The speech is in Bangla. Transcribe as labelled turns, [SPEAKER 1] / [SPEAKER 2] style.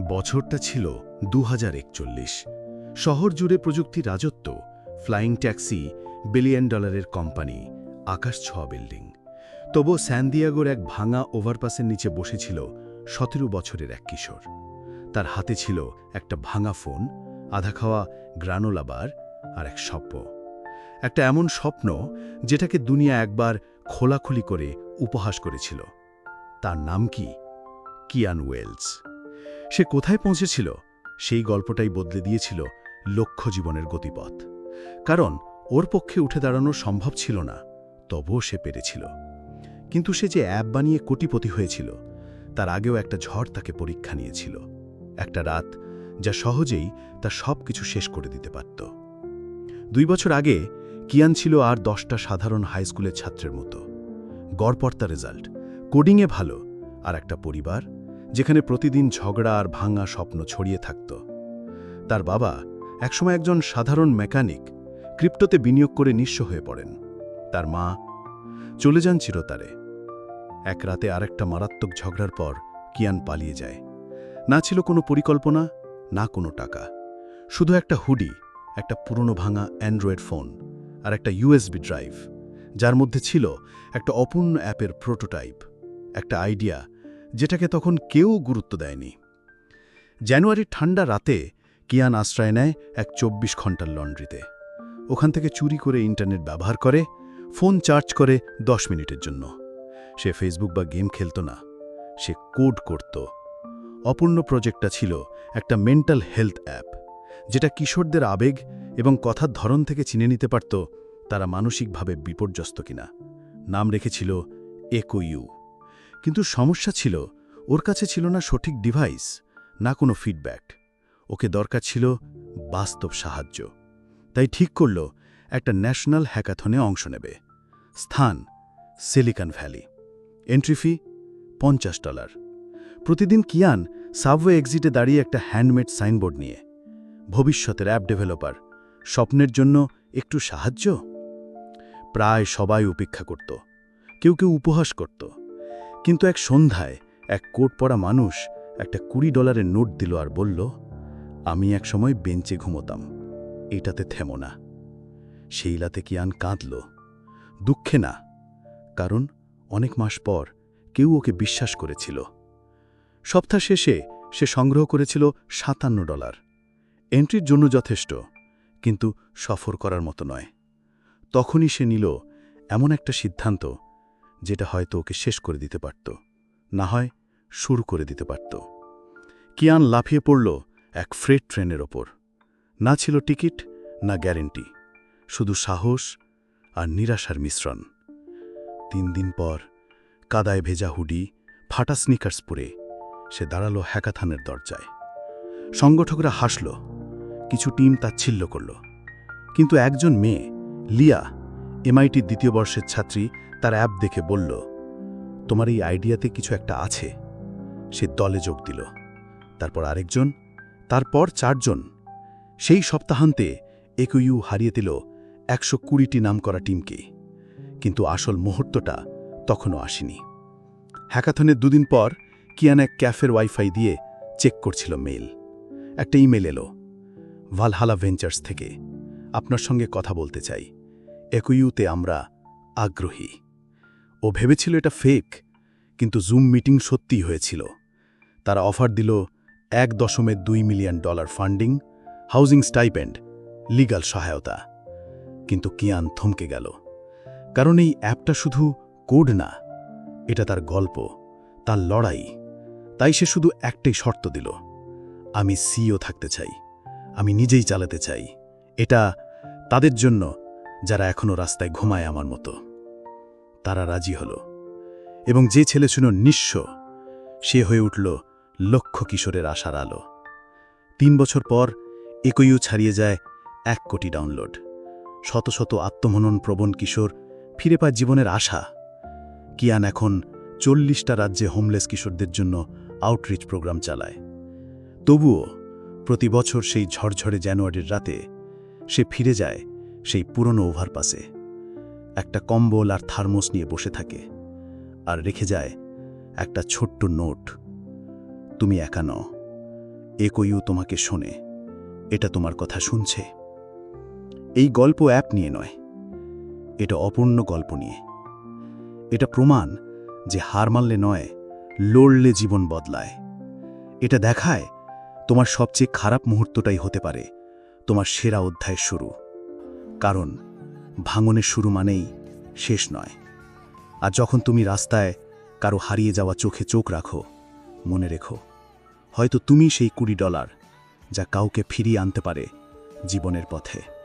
[SPEAKER 1] বছরটা ছিল দু হাজার একচল্লিশ। শহর জুড়ে প্রযুক্তি রাজত্ব, ফ্লাইং ট্যাক্সি, বিলিয়ন ডলারের কোম্পানি, আকাশ ছোঁয়া বিল্ডিং। তবু স্যান্দিয়াগোর এক ভাঙা ওভারপাসের নিচে বসেছিল সতেরো বছরের এক কিশোর। তার হাতে ছিল একটা ভাঙা ফোন, আধা খাওয়া গ্রানোলাবার আর এক স্বপ্ন। একটা এমন স্বপ্ন যেটাকে দুনিয়া একবার খোলাখুলি করে উপহাস করেছিল। তার নাম কি? কিয়ান ওয়েলস। সে কোথায় পৌঁছেছিল? সেই গল্পটাই বদলে দিয়েছিল লক্ষ্য জীবনের গতিপথ। কারণ ওর পক্ষে উঠে দাঁড়ানো সম্ভব ছিল না, তবুও সে পেরেছিল। কিন্তু সে যে অ্যাপ বানিয়ে কোটিপতি হয়েছিল, তার আগেও একটা ঝড় তাকে পরীক্ষা নিয়েছিল। একটা রাত যা সহজেই তার সব কিছু শেষ করে দিতে পারত। দুই বছর আগে, কিয়ান ছিল আর দশটা সাধারণ হাইস্কুলের ছাত্রের মতো। গড়পর্তা রেজাল্ট, কোডিংয়ে ভালো আর একটা পরিবার যেখানে প্রতিদিন ঝগড়া আর ভাঙা স্বপ্ন ছড়িয়ে থাকত। তার বাবা একসময় একজন সাধারণ মেকানিক ক্রিপ্টোতে বিনিয়োগ করে নিঃস্ব হয়ে পড়েন। তার মা চলে যান চিরতারে। এক রাতে আরেকটা মারাত্মক ঝগড়ার পর কিয়ান পালিয়ে যায়। না ছিল কোনো পরিকল্পনা, না কোনো টাকা। শুধু একটা হুডি, একটা পুরনো ভাঙা অ্যান্ড্রয়েড ফোন আর একটা ইউএসবি ড্রাইভ, যার মধ্যে ছিল একটা অপূর্ণ অ্যাপের প্রোটোটাইপ, একটা আইডিয়া যেটাকে তখন কেউ গুরুত্ব দেয়নি। জানুয়ারির ঠান্ডা রাতে কিয়ান আশ্রয় নেয় এক চব্বিশ ঘণ্টার লন্ড্রিতে। ওখান থেকে চুরি করে ইন্টারনেট ব্যবহার করে, ফোন চার্জ করে দশ মিনিটের জন্য। সে ফেসবুক বা গেম খেলত না, সে কোড করত। অপূর্ণ প্রজেক্টটা ছিল একটা মেন্টাল হেলথ অ্যাপ, যেটা কিশোরদের আবেগ এবং কথার ধরন থেকে চিনে নিতে পারত তারা মানসিকভাবে বিপর্যস্ত কিনা। নাম রেখেছিল একো ইউ। কিন্তু সমস্যা ছিল, ওর কাছে ছিল না সঠিক ডিভাইস না কোনো ফিডব্যাক ওকে দরকার ছিল বাস্তব সাহায্য। তাই ঠিক করল, একটা ন্যাশনাল হ্যাকাথনে অংশ নেবে। স্থান সিলিকন ভ্যালি এন্ট্রি ফি পঞ্চাশ ডলার প্রতিদিন কিয়ান সাবওয়ে এক্সিটে দাঁড়িয়ে একটা হ্যান্ডমেড সাইনবোর্ড নিয়ে। ভবিষ্যতের অ্যাপ ডেভেলপার স্বপ্নের জন্য একটু সাহায্য? প্রায় সবাই উপেক্ষা করত। কেউ কেউ উপহাস করত। কিন্তু এক সন্ধ্যায় এক কোট পরা মানুষ একটা কুড়ি ডলারের নোট দিল আর বলল, আমি এক সময় বেঞ্চে ঘুমোতাম। এটাতে থেমো না। সেই রাতে কিয়ান কাঁদল? দুঃখে না। কারণ অনেক মাস পর কেউ ওকে বিশ্বাস করেছিল। সপ্তাহ শেষে সে সংগ্রহ করেছিল সাতান্ন ডলার। এন্ট্রির জন্য যথেষ্ট, কিন্তু সফর করার মতো নয়। তখনই সে নিল এমন একটা সিদ্ধান্ত যেটা হয়তো ওকে শেষ করে দিতে পারত, না হয় শুরু করে দিতে পারত। কিয়ান লাফিয়ে পড়ল এক ফ্রেড ট্রেনের ওপর। না ছিল টিকিট, না গ্যারেন্টি, শুধু সাহস আর নিরাশার মিশ্রণ। তিন দিন পর কাদায় ভেজা হুডি, ফাটা স্নিকার্স পরে সে দাঁড়াল হ্যাকাথানের দরজায়। সংগঠকরা হাসল, কিছু টিম তাচ্ছিল্য করল। কিন্তু একজন মেয়ে, লিয়া এমআইটির দ্বিতীয় বর্ষের ছাত্রী তার অ্যাপ দেখে বলল, তোমার এই আইডিয়াতে কিছু একটা আছে। সে দলে যোগ দিল। তারপর আরেকজন, তারপর চারজন। সেই সপ্তাহান্তে একইউ হারিয়ে দিল একশো কুড়িটি নাম করা টিমকে। কিন্তু আসল মুহূর্তটা তখনও আসেনি। হ্যাকাথনের দুদিন পর কিয়ান এক ক্যাফের ওয়াইফাই দিয়ে চেক করছিল মেল একটা ইমেল এলো, ভালহালা ভেঞ্চার্স থেকে, আপনার সঙ্গে কথা বলতে চাই। একইউতে আমরা আগ্রহী। ও ভেবেছিল এটা ফেক কিন্তু জুম মিটিং সত্যিই হয়েছিল। তারা অফার দিল এক দশমের দুই million dollar funding housing stipend legal সহায়তা। কিন্তু কিয়ান থমকে গেল। কারণ এই অ্যাপটা শুধু কোড না, এটা তার গল্প, তার লড়াই। তাই সে শুধু একটাই শর্ত দিল, আমি সিও থাকতে চাই, আমি নিজেই চালাতে চাই। এটা তাদের জন্য, যারা এখনও রাস্তায় ঘুমায় আমার মতো। তারা রাজি হল। এবং যে ছেলে ছিল নিঃস্ব, সে হয়ে উঠল লক্ষ কিশোরের আশার আলো। তিন বছর পর একইও ছাড়িয়ে যায় এক কোটি ডাউনলোড। শত শত আত্মমনন প্রবণ কিশোর ফিরে পায় জীবনের আশা। কিয়ান এখন চল্লিশটা রাজ্যে হোমলেস কিশোরদের জন্য আউটরিচ প্রোগ্রাম চালায়। তবুও প্রতি বছর সেই ঝড়ঝড়ে জানুয়ারির রাতে সে ফিরে যায় সেই পুরনো ওভারপাসে একটা কম্বল আর থার্মোস নিয়ে বসে থাকে আর রেখে যায় একটা ছোট্ট নোট। তুমি একা নও।
[SPEAKER 2] একইও তোমাকে শোনে। এটা তোমার কথা শুনছে। এই গল্প অ্যাপ নিয়ে নয়। এটা অপূর্ণ গল্প নিয়ে। এটা প্রমাণ যে হার মানলে নয়, লড়লে জীবন বদলায়। এটা দেখায় তোমার সবচেয়ে খারাপ মুহূর্তটাই হতে পারে, তোমার সেরা অধ্যায়ের শুরু। কারণ ভাঙনের শুরু মানেই শেষ নয়। আর যখন তুমি রাস্তায় কারও হারিয়ে যাওয়া চোখে চোখ রাখো, মনে রেখো, হয়তো তুমি সেই কুড়ি ডলার যা কাউকে ফিরিয়ে আনতে পারে জীবনের পথে।